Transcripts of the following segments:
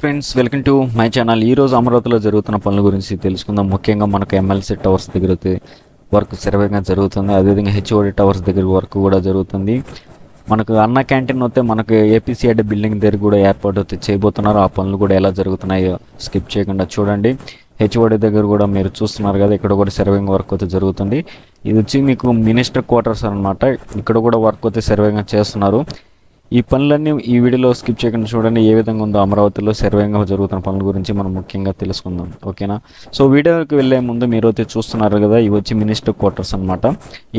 Friends welcome to my channel ఈ రోజు అమరావతిలో జరుగుతున్న పనుల గురించి తెలుసుకుందాం. ముఖ్యంగా మనకు ఎమ్మెల్సీ టవర్స్ దగ్గర వర్క్ సర్వేగా జరుగుతుంది. అదేవిధంగా హెచ్ఓడి టవర్స్ దగ్గర వర్క్ కూడా జరుగుతుంది. మనకు అన్న క్యాంటీన్ వస్తే మనకు ఏపీసీఐడి బిల్డింగ్ దగ్గర కూడా ఏర్పాటు అయితే చేయబోతున్నారు. ఆ పనులు కూడా ఎలా జరుగుతున్నాయో స్కిప్ చేయకుండా చూడండి. హెచ్ఓడి దగ్గర కూడా మీరు చూస్తున్నారు కదా ఇక్కడ కూడా సర్వేయింగ్ వర్క్ అయితే జరుగుతుంది. ఇది వచ్చి మీకు మినిస్టర్ క్వార్టర్స్ అనమాట ఇక్కడ కూడా వర్క్ అయితే సర్వేగా చేస్తున్నారు. ఈ పనులన్నీ ఈ వీడియోలో స్కిప్ చేయకుండా చూడండి ఏ విధంగా ఉందో అమరావతిలో సర్వేగా జరుగుతున్న పనుల గురించి మనం ముఖ్యంగా తెలుసుకుందాం ఓకేనా? సో వీడియోకి వెళ్ళే ముందు మీరు అయితే చూస్తున్నారు కదా ఇవి వచ్చి మినిస్టర్ క్వార్టర్స్ అనమాట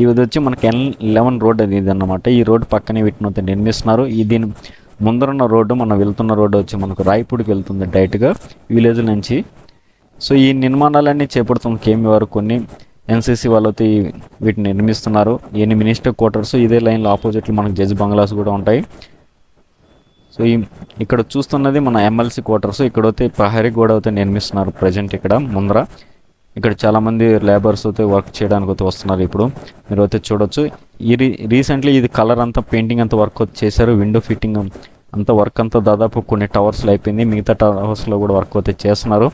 ఇవి వచ్చి మనకి ఎన్ లెవెన్ రోడ్ అది ఇది అనమాట ఈ రోడ్ పక్కనే వీటిని అయితే నిర్మిస్తున్నారు. ఈ దీని ముందరున్న రోడ్డు మనం వెళ్తున్న రోడ్డు వచ్చి మనకు రాయపూడికి వెళ్తుంది డైరెక్ట్గా విలేజ్ నుంచి. సో ఈ నిర్మాణాలన్నీ చేపడుతున్న కేమి వారు కొన్ని ఎన్సీసీ వాళ్ళతో వీటిని నిర్మిస్తున్నారు. ఎన్ని మినిస్టర్ క్వార్టర్స్ ఇదే లైన్లో ఆపోజిట్లో మనకు జడ్జ్ బంగ్లాస్ కూడా ఉంటాయి. సో ఈ ఇక్కడ చూస్తున్నది మన ఎమ్మెల్సీ క్వార్టర్స్. ఇక్కడ అయితే ప్రహరీ గోడ అయితే నిర్మిస్తున్నారు ప్రజెంట్ ఇక్కడ ముందర. ఇక్కడ చాలామంది లేబర్స్ అయితే వర్క్ చేయడానికి అయితే వస్తున్నారు ఇప్పుడు. మీరు అయితే చూడొచ్చు. ఈ రీ రీసెంట్లీ ఇది కలర్ అంతా పెయింటింగ్ అంతా వర్క్ చేశారు. విండో ఫిట్టింగ్ అంత వర్క్ అంతా దాదాపు కొన్ని టవర్స్లో అయిపోయింది. మిగతా టవర్స్లో కూడా వర్క్ అయితే చేస్తున్నారు.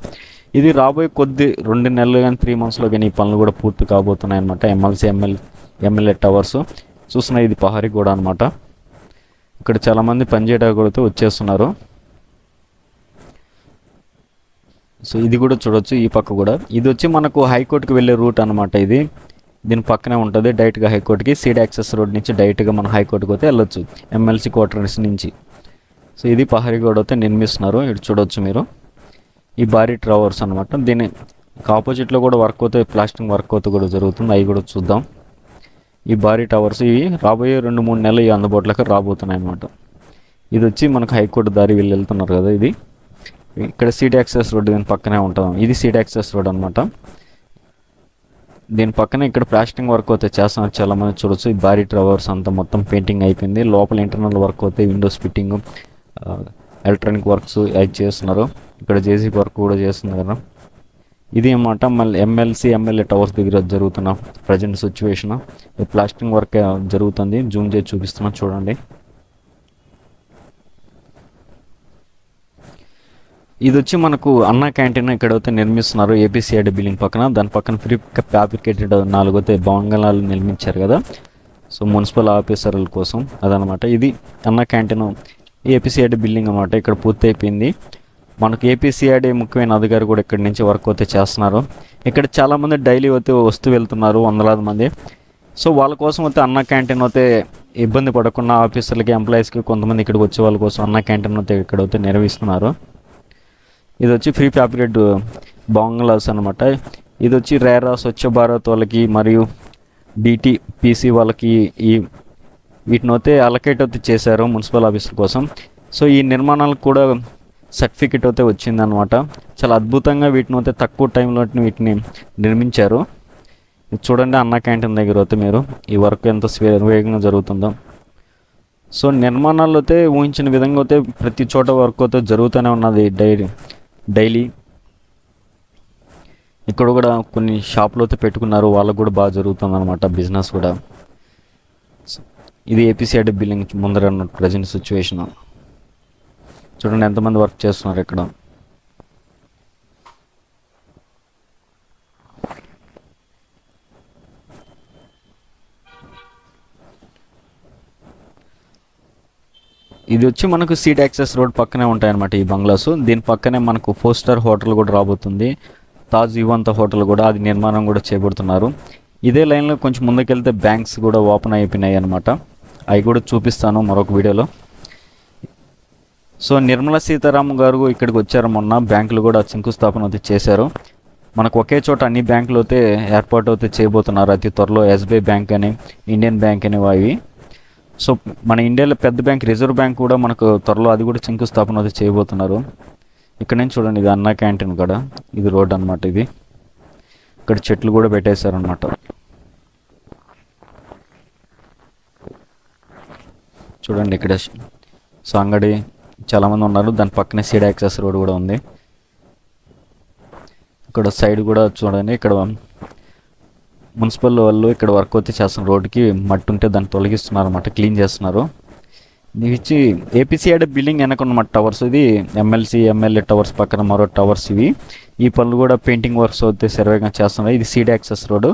ఇది రాబోయే కొద్ది రెండు నెలలు కానీ త్రీ మంత్స్లో కానీ ఈ పనులు కూడా పూర్తి కాబోతున్నాయి అనమాట ఎమ్మెల్సీ ఎమ్మెల్యే ఎమ్మెల్యే టవర్స్ చూస్తున్నా ఇది పహారీ కూడా అనమాట ఇక్కడ చాలామంది పనిచేయడానికి వచ్చేస్తున్నారు. సో ఇది కూడా చూడొచ్చు ఈ పక్క కూడా. ఇది వచ్చి మనకు హైకోర్టుకి వెళ్ళే రూట్ అనమాట ఇది. దీని పక్కనే ఉంటుంది డైరెక్ట్గా హైకోర్టుకి సీడ్ యాక్సెస్ రోడ్ నుంచి డైరెక్ట్గా మనం హైకోర్టుకి అయితే వెళ్ళొచ్చు. ఎమ్మెల్సీ క్వార్టర్స్ నుంచి. సో ఇది పహారీ గోడ అయితే నిర్మిస్తున్నారు. ఇటు చూడొచ్చు మీరు. ఈ భారీ ట్రవర్స్ అనమాట దీని ఆపోజిట్లో కూడా వర్క్ అవుతాయి ప్లాస్టింగ్ వర్క్ అవుతా కూడా జరుగుతుంది. అవి కూడా చూద్దాం. ఈ భారీ టవర్స్ ఇవి రాబోయే రెండు మూడు నెలలు ఈ అందుబాటులోకి రాబోతున్నాయి అన్నమాట. ఇది వచ్చి మనకు హైకోర్టు దారి వీళ్ళు వెళ్తున్నారు కదా ఇది. ఇక్కడ సీట్ యాక్సెస్ రోడ్ దీని పక్కనే ఉంటాం ఇది సీట్ యాక్సెస్ రోడ్ అనమాట దీని పక్కనే ఇక్కడ ప్లాస్టింగ్ వర్క్ అయితే చేస్తున్నారు చాలా మంది చూడొచ్చు ఈ భారీ ట్రవర్స్ అంతా మొత్తం పెయింటింగ్ అయిపోయింది. లోపల ఇంటర్నల్ వర్క్ అయితే విండోస్ ఫిట్టింగ్ ఎలక్ట్రానిక్ వర్క్స్ అవి చేస్తున్నారు. ఇక్కడ జేసీ వర్క్ కూడా చేస్తున్నారు కదా. ఇది అనమాట మళ్ళీ ఎమ్మెల్సీ ఎమ్మెల్యే టవర్స్ దగ్గర జరుగుతున్న ప్రజెంట్ సిచ్యువేషన్ ప్లాస్టింగ్ వర్క్ జరుగుతుంది. జూమ్ చేసి చూపిస్తున్నా చూడండి. ఇది వచ్చి మనకు అన్న క్యాంటీన్ ఇక్కడైతే నిర్మిస్తున్నారు. ఏపీసీఐడి బిల్డింగ్ పక్కన. దాని పక్కన ఫ్రీ ఫ్యాబ్రికేటెడ్ నాలుగైతే బంగళాలు నిర్మించారు కదా. సో మున్సిపల్ ఆఫీసర్ల కోసం అదనమాట. ఇది అన్న క్యాంటీన్ ఏపీసీఐడి బిల్డింగ్ అనమాట ఇక్కడ పూర్తయిపోయింది. మనకు ఏపీసీఐడి ముఖ్యమైన అధికారి కూడా ఇక్కడి నుంచి వర్క్ అయితే చేస్తున్నారు. ఇక్కడ చాలామంది డైలీ అయితే వస్తూ వెళ్తున్నారు వందలాది మంది. సో వాళ్ళ కోసం అయితే అన్న క్యాంటీన్ అయితే ఇబ్బంది పడకుండా ఆఫీసర్లకి ఎంప్లాయీస్కి కొంతమంది ఇక్కడికి వచ్చే వాళ్ళ కోసం అన్న క్యాంటీన్ అయితే ఇక్కడ అయితే నిర్వహిస్తున్నారు. ఇది వచ్చి ఫ్రీ ఫ్యాబ్రికేట్ బాంగ్లాస్ అనమాట ఇది వచ్చి రేరా స్వచ్ఛ భారత్ వాళ్ళకి మరియు డిటిపిసి పీసీ వాళ్ళకి ఈ వీటిని అయితే అలకేట్ అయితే చేశారు మున్సిపల్ ఆఫీసుల కోసం. సో ఈ నిర్మాణాలకు కూడా సర్టిఫికెట్ అయితే వచ్చిందనమాట చాలా అద్భుతంగా వీటిని అయితే తక్కువ టైంలో వీటిని నిర్మించారు. చూడండి అన్న క్యాంటీన్ దగ్గర అయితే మీరు ఈ వర్క్ ఎంత వేగంగా జరుగుతుందో. సో నిర్మాణాలు అయితే ఊహించిన విధంగా అయితే ప్రతి చోట వర్క్ అయితే జరుగుతూనే ఉన్నది డైలీ డైలీ. ఇక్కడ కూడా కొన్ని షాపులు అయితే పెట్టుకున్నారు వాళ్ళకు కూడా బాగా జరుగుతుంది అనమాట బిజినెస్ కూడా. ఇది ఏపీసీఐడి బిల్డింగ్ ముందర ఉన్న ప్రజెంట్ సిచ్యువేషన్ చూడండి ఎంతమంది వర్క్ చేస్తున్నారు ఇక్కడ. ఇది వచ్చి మనకు సీట్ యాక్సెస్ రోడ్ పక్కనే ఉంటాయన్నమాట ఈ బంగ్లాస్. దీని పక్కనే మనకు ఫోర్ స్టార్ హోటల్ కూడా రాబోతుంది. తాజ్ యువంత హోటల్ కూడా అది నిర్మాణం కూడా చేపడుతున్నారు. ఇదే లైన్లో కొంచెం ముందుకెళ్తే బ్యాంక్స్ కూడా ఓపెన్ అయిపోయినాయి అనమాట అవి కూడా చూపిస్తాను మరొక వీడియోలో. సో నిర్మలా సీతారామన్ గారు ఇక్కడికి వచ్చారు మొన్న. బ్యాంకులు కూడా శంకుస్థాపన అయితే చేశారు. మనకు ఒకే చోట అన్ని బ్యాంకులు అయితే ఏర్పాటు అయితే చేయబోతున్నారు. అతి త్వరలో ఎస్బీఐ బ్యాంక్ అని ఇండియన్ బ్యాంక్ అని అవి. సో మన ఇండియాలో పెద్ద బ్యాంక్ రిజర్వ్ బ్యాంక్ కూడా మనకు త్వరలో అది కూడా శంకుస్థాపన అయితే చేయబోతున్నారు. ఇక్కడ నుంచి చూడండి ఇది అన్నా క్యాంటీన్ కూడా. ఇది రోడ్ అన్నమాట ఇది. ఇక్కడ చెట్లు కూడా పెట్టేశారనమాట చూడండి ఇక్కడ సో అంగడి చాలామంది ఉన్నారు. దాని పక్కనే సీడ్ యాక్సెస్ రోడ్ కూడా ఉంది. ఇక్కడ సైడ్ కూడా చూడండి. ఇక్కడ మున్సిపల్ వాళ్ళు ఇక్కడ వర్క్ అయితే చేస్తున్నారు. రోడ్డుకి మట్టి ఉంటే దాన్ని తొలగిస్తున్నారు అనమాట క్లీన్ చేస్తున్నారు. ఇచ్చి ఏపీసీఐడ్ బిల్డింగ్ వెనక ఉన్నమాట టవర్స్. ఇది ఎమ్మెల్సీ ఎమ్మెల్యే టవర్స్ పక్కన మరో టవర్స్ ఇవి. ఈ పనులు కూడా పెయింటింగ్ వర్క్స్ అయితే సర్వేగా చేస్తున్నాయి ఇది సీడ్ యాక్సెస్ రోడ్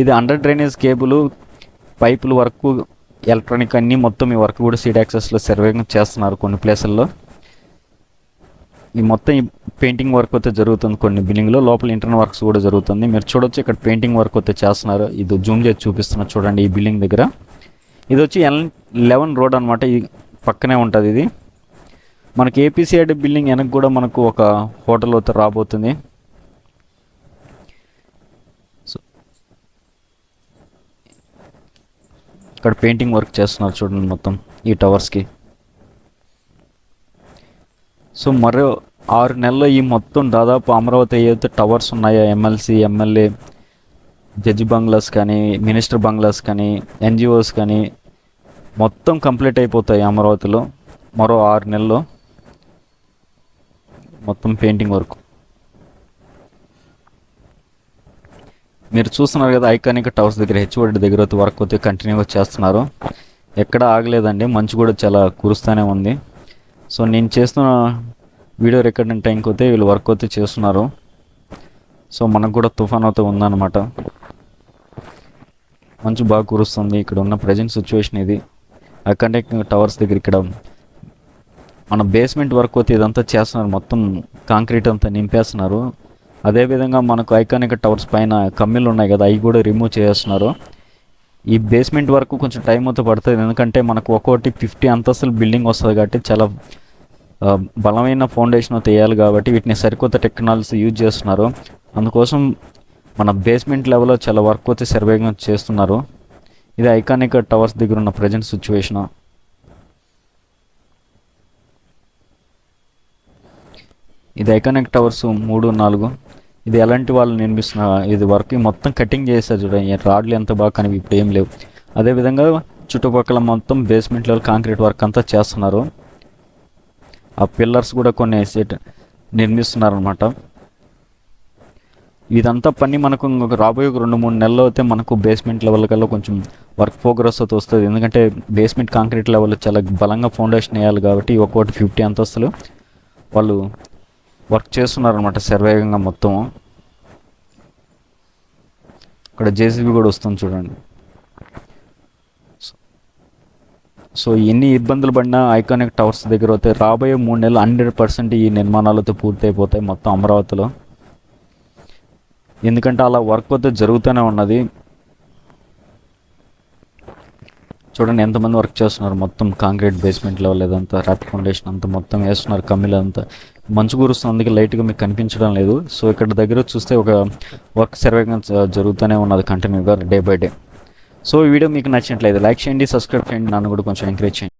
ఇది అండర్ డ్రైనేజ్ కేబుల్ పైపులు వరకు ఎలక్ట్రానిక్ అన్నీ మొత్తం ఈ వర్క్ కూడా సీడ్ యాక్సెస్లో సర్వేగా చేస్తున్నారు కొన్ని ప్లేసుల్లో. ఈ మొత్తం ఈ పెయింటింగ్ వర్క్ అయితే జరుగుతుంది కొన్ని బిల్డింగ్లో లోపల ఇంటర్నల్ వర్క్స్ కూడా జరుగుతుంది. మీరు చూడొచ్చు ఇక్కడ పెయింటింగ్ వర్క్ అయితే చేస్తున్నారు. ఇది జూమ్ చేసి చూపిస్తున్న చూడండి ఈ బిల్డింగ్ దగ్గర. ఇది వచ్చి ఎల్ లెవెన్ రోడ్ అనమాట ఈ పక్కనే ఉంటుంది ఇది. మనకి ఏపీసీఐడి బిల్డింగ్ వెనక్కి కూడా మనకు ఒక హోటల్ అయితే రాబోతుంది. ఇక్కడ పెయింటింగ్ వర్క్ చేస్తున్నారు చూడండి మొత్తం ఈ టవర్స్కి. సో మరో ఆరు నెలల్లో ఈ మొత్తం దాదాపు అమరావతి ఏదైతే టవర్స్ ఉన్నాయో ఎమ్మెల్సీ ఎమ్మెల్యే జడ్జి బంగ్లాస్ కానీ మినిస్టర్ బంగ్లాస్ కానీ ఎన్జిఓస్ కానీ మొత్తం కంప్లీట్ అయిపోతాయి అమరావతిలో మరో ఆరు నెలల్లో మొత్తం పెయింటింగ్ వర్క్. మీరు చూస్తున్నారు కదా ఐకానిక్ టవర్స్ దగ్గర హెచ్ఓడి దగ్గర అయితే వర్క్ అయితే కంటిన్యూగా చేస్తున్నారు. ఎక్కడ ఆగలేదండి మంచు కూడా చాలా కురుస్తూనే ఉంది. సో నేను చేస్తున్న వీడియో రికార్డింగ్ టైంకి అయితే వీళ్ళు వర్క్ అయితే చేస్తున్నారు. సో మనకు కూడా తుఫాన్ అయితే ఉందన్నమాట. మంచు బాగా కురుస్తుంది ఇక్కడ ఉన్న ప్రజెంట్ సిచ్యువేషన్ ఇది. ఐకానిక్ టవర్స్ దగ్గర ఇక్కడ మన బేస్మెంట్ వర్క్ అయితే ఇదంతా చేస్తున్నారు మొత్తం కాంక్రీట్ అంతా నింపేస్తున్నారు. అదేవిధంగా మనకు ఐకానిక్ టవర్స్ పైన కమ్మిలు ఉన్నాయి కదా అవి కూడా రిమూవ్ చేస్తున్నారు. ఈ బేస్మెంట్ వరకు కొంచెం టైం అయితే పడుతుంది ఎందుకంటే మనకు ఒక్కొక్కటి ఫిఫ్టీ అంతస్తుల బిల్డింగ్ వస్తుంది కాబట్టి చాలా బలమైన ఫౌండేషన్ అయితే వేయాలి కాబట్టి వీటిని సరికొత్త టెక్నాలజీ యూజ్ చేస్తున్నారు. అందుకోసం మన బేస్మెంట్ లెవెల్లో చాలా వర్క్ అయితే సర్వేగా చేస్తున్నారు. ఇది ఐకానిక్ టవర్స్ దగ్గర ఉన్న ప్రజెంట్ సిచ్యువేషన్ ఇది ఐకానిక్ టవర్స్ మూడు నాలుగు. ఇది ఎలాంటి వాళ్ళు నిర్మిస్తున్న ఇది వర్క్ మొత్తం కటింగ్ చేశారు చూడండి రాడ్లు ఎంత బాగా కనిపి ఇప్పుడు ఏం లేవు. అదేవిధంగా చుట్టుపక్కల మొత్తం బేస్మెంట్ లెవెల్ కాంక్రీట్ వర్క్ అంతా చేస్తున్నారు. ఆ పిల్లర్స్ కూడా కొన్ని సెట్ నిర్మిస్తున్నారు అనమాట ఇదంతా పని మనకు ఇంకొక రాబోయే ఒక రెండు మూడు నెలల్లో అయితే మనకు బేస్మెంట్ లెవెల్ కల్లా కొంచెం వర్క్ ప్రోగ్రెస్ అయితే వస్తుంది. ఎందుకంటే బేస్మెంట్ కాంక్రీట్ లెవెల్ చాలా బలంగా ఫౌండేషన్ వేయాలి కాబట్టి ఒక్కోటి ఫిఫ్టీ అంతస్తులు. వాళ్ళు వర్క్ చేస్తున్నారు అనమాట మొత్తం. ఇక్కడ జేసీబీ కూడా వస్తుంది చూడండి. సో ఎన్ని ఇబ్బందులు పడినా ఐకానిక్ టవర్స్ దగ్గర అయితే రాబోయే మూడు నెలలు హండ్రెడ్ పర్సెంట్ ఈ నిర్మాణాలతో పూర్తయిపోతాయి మొత్తం అమరావతిలో. ఎందుకంటే అలా వర్క్ అయితే జరుగుతూనే ఉన్నది. చూడండి ఎంతమంది వర్క్ చేస్తున్నారు మొత్తం కాంక్రీట్ బేస్మెంట్ లెవెల్ ఇదంతా ర్యాప్ ఫౌండేషన్ అంతా మొత్తం వేస్తున్నారు కమ్మీలు అంతా. మంచు కురుస్తుంది అందుకే లైట్గా మీకు కనిపించడం లేదు. సో ఇక్కడ దగ్గర చూస్తే ఒక వర్క్ సర్వేగా జరుగుతూనే ఉన్నది కంటిన్యూగా డే బై డే. సో ఈ వీడియో మీకు నచ్చినట్లయితే లైక్ చేయండి సబ్స్క్రైబ్ చేయండి. నన్ను కూడా కొంచెం ఎంకరేజ్ చేయండి.